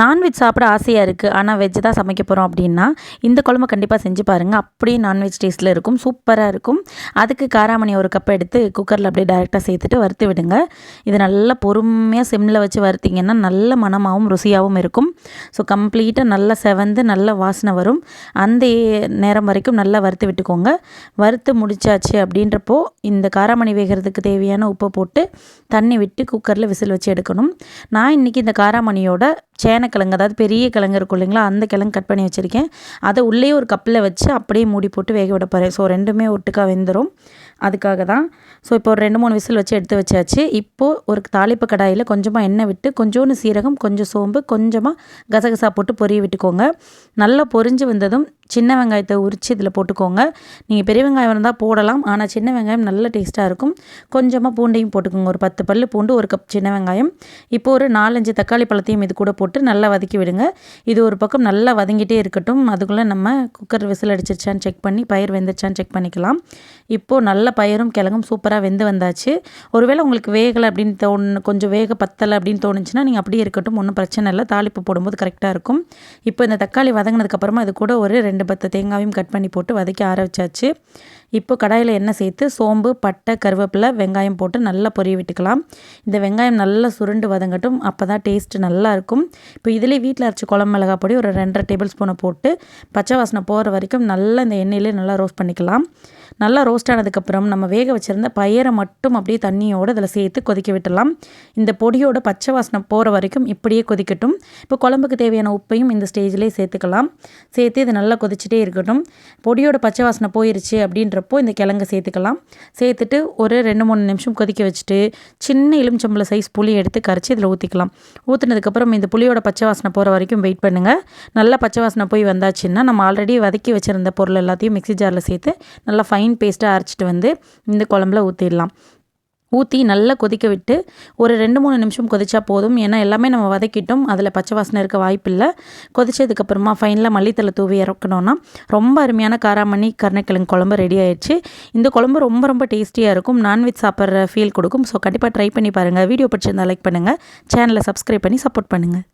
Non veg சாப்பிட ஆசையாக இருக்குது ஆனால் வெஜ் தான் சமைக்க போகிறோம் அப்படின்னா இந்த குழம்பு கண்டிப்பாக செஞ்சு பாருங்கள் அப்படியே நான்வெஜ் டேஸ்ட்டில் இருக்கும். சூப்பராக இருக்கும். அதுக்கு காராமணி ஒரு கப் எடுத்து குக்கரில் அப்படியே டேரெக்டாக சேர்த்துட்டு வறுத்து விடுங்க. இது நல்லா பொறுமையாக சிம்மில் வச்சு வறுத்திங்கன்னா நல்ல மணமாகவும் ருசியாகவும் இருக்கும். ஸோ கம்ப்ளீட்டாக நல்லா செவந்து நல்ல வாசனை வரும். அந்த நேரம் வரைக்கும் நல்லா வறுத்து விட்டுக்கோங்க. வறுத்து முடிச்சாச்சு அப்படின்றப்போ இந்த காராமணி வேகிறதுக்கு தேவையான உப்பை போட்டு தண்ணி விட்டு குக்கரில் விசில் வச்சு எடுக்கணும். நான் இன்றைக்கி இந்த காராமணியோட சேனக்கிழங்கு அதாவது பெரிய கிழங்கு இருக்கும் இல்லைங்களா அந்த கிழங்கு கட் பண்ணி வச்சுருக்கேன். அதை உள்ளே ஒரு கப்பில் வச்சு அப்படியே மூடி போட்டு வேக விட போகிறேன் ஸோ ரெண்டுமே ஒட்டுக்காக வெந்துடும் அதுக்காக தான். ஸோ இப்போ ஒரு ரெண்டு மூணு விசில் வச்சு எடுத்து வச்சாச்சு. இப்போது ஒரு தாளிப்பு கடாயில் கொஞ்சமாக எண்ணெய் விட்டு கொஞ்சோண்டு சீரகம் கொஞ்சம் சோம்பு கொஞ்சமாக கசகசா போட்டு பொரிய விட்டுக்கோங்க. நல்லா பொரிஞ்சு வந்ததும் சின்ன வெங்காயத்தை உரித்து இதில் போட்டுக்கோங்க. நீங்கள் பெரிய வெங்காயம் இருந்தால் போடலாம். ஆனால் சின்ன வெங்காயம் நல்ல டேஸ்ட்டாக இருக்கும். கொஞ்சமாக பூண்டையும் போட்டுக்கோங்க. ஒரு பத்து பல் பூண்டு ஒரு கப் சின்ன வெங்காயம். இப்போ ஒரு நாலஞ்சு தக்காளி பழத்தையும் இது கூட போட்டு நல்லா வதக்கி விடுங்க. இது ஒரு பக்கம் நல்லா வதங்கிட்டே இருக்கட்டும். அதுக்குள்ளே நம்ம குக்கர் விசில் அடிச்சிருச்சான்னு செக் பண்ணி பயிர் வெந்துருச்சான்னு செக் பண்ணிக்கலாம். இப்போது நல்ல பயிரும் கிழங்கும் சூப்பராக வெந்து வந்தாச்சு. ஒருவேளை உங்களுக்கு வேகலை அப்படின்னு தோணு கொஞ்சம் வேக பத்தலை அப்படின்னு தோணுச்சுன்னா நீங்கள் அப்படியே இருக்கட்டும். ஒன்றும் பிரச்சனை இல்லை. தாளிப்பு போடும்போது கரெக்டாக இருக்கும். இப்போ இந்த தக்காளி வதங்கினதுக்கப்புறமா இது கூட ஒரு ரெண்டு ரெண்டு பத்து தேங்காயும் கட் பண்ணி போட்டு வதக்கி ஆற வச்சாச்சு. இப்போ கடாயில் எண்ணெய் சேர்த்து சோம்பு பட்டை கருவேப்பிலை வெங்காயம் போட்டு நல்லா பொரிய விட்டுக்கலாம். இந்த வெங்காயம் நல்லா சுருண்டு வதங்கட்டும் அப்போ தான் டேஸ்ட்டு நல்லாயிருக்கும் இப்போ இதிலே வீட்டில் அரைச்சி குழம்பு மிளகா பொடி ஒரு ரெண்டரை டேபிள் ஸ்பூனை போட்டு பச்சை வாசனை போகிற வரைக்கும் நல்லா இந்த எண்ணெயிலே நல்லா ரோஸ்ட் பண்ணிக்கலாம். நல்லா ரோஸ்ட் ஆனதுக்கப்புறம் நம்ம வேக வச்சுருந்த பயிரை மட்டும் அப்படியே தண்ணியோடு அதில் சேர்த்து கொதிக்க விட்டுடலாம். இந்த பொடியோட பச்சை வாசனை போகிற வரைக்கும் இப்படியே கொதிக்கட்டும். இப்போ குழம்புக்கு தேவையான உப்பையும் இந்த ஸ்டேஜ்லேயே சேர்த்துக்கலாம். சேர்த்து இது நல்லா கொதிச்சுட்டே இருக்கட்டும். பொடியோட பச்சை வாசனை போயிருச்சு அப்படின்றப்போ இந்த கிழங்கு சேர்த்துக்கலாம். சேர்த்துட்டு ஒரு ரெண்டு மூணு நிமிஷம் கொதிக்க வச்சுட்டு சின்ன எலுமிச்சம்பளை சைஸ் புளி எடுத்து கரைச்சி இதில் ஊற்றிக்கலாம் ஊற்றினதுக்கப்புறம் இந்த புளியோட பச்சை வாசனை போகிற வரைக்கும் வெயிட் பண்ணுங்கள் நல்லா பச்சை வாசனை போய் வந்தாச்சுன்னா நம்ம ஆல்ரெடி வதக்கி வச்சுருந்த பொருள் எல்லாத்தையும் மிக்ஸி ஜாரில் சேர்த்து நல்லா ஃபைன் ஃபைன் பேஸ்ட்டாக அரைச்சிட்டு வந்து இந்த குழம்புல ஊற்றிடலாம் ஊற்றி நல்லா கொதிக்க விட்டு ஒரு ரெண்டு மூணு நிமிஷம் கொதிச்சா போதும். ஏன்னா எல்லாமே நம்ம வதக்கிட்டோம். அதில் பச்சை வாசனை இருக்க வாய்ப்பில்லை. கொதிச்சதுக்கப்புறமா ஃபைனலாக மல்லித்தலை தூவி இறக்கணும்னா ரொம்ப அருமையான காராமணி கருணைக்கிழங்கு குழம்பு ரெடி ஆயிடுச்சு. இந்த குழம்பு ரொம்ப ரொம்ப டேஸ்டியாக இருக்கும். நான்வெஜ் சாப்பிட்ற ஃபீல் கொடுக்கும். ஸோ கண்டிப்பாக ட்ரை பண்ணி பாருங்கள் வீடியோ பிடிச்சிருந்தா லைக் பண்ணுங்கள் சேனலை சப்ஸ்கிரைப் பண்ணி சப்போர்ட் பண்ணுங்கள்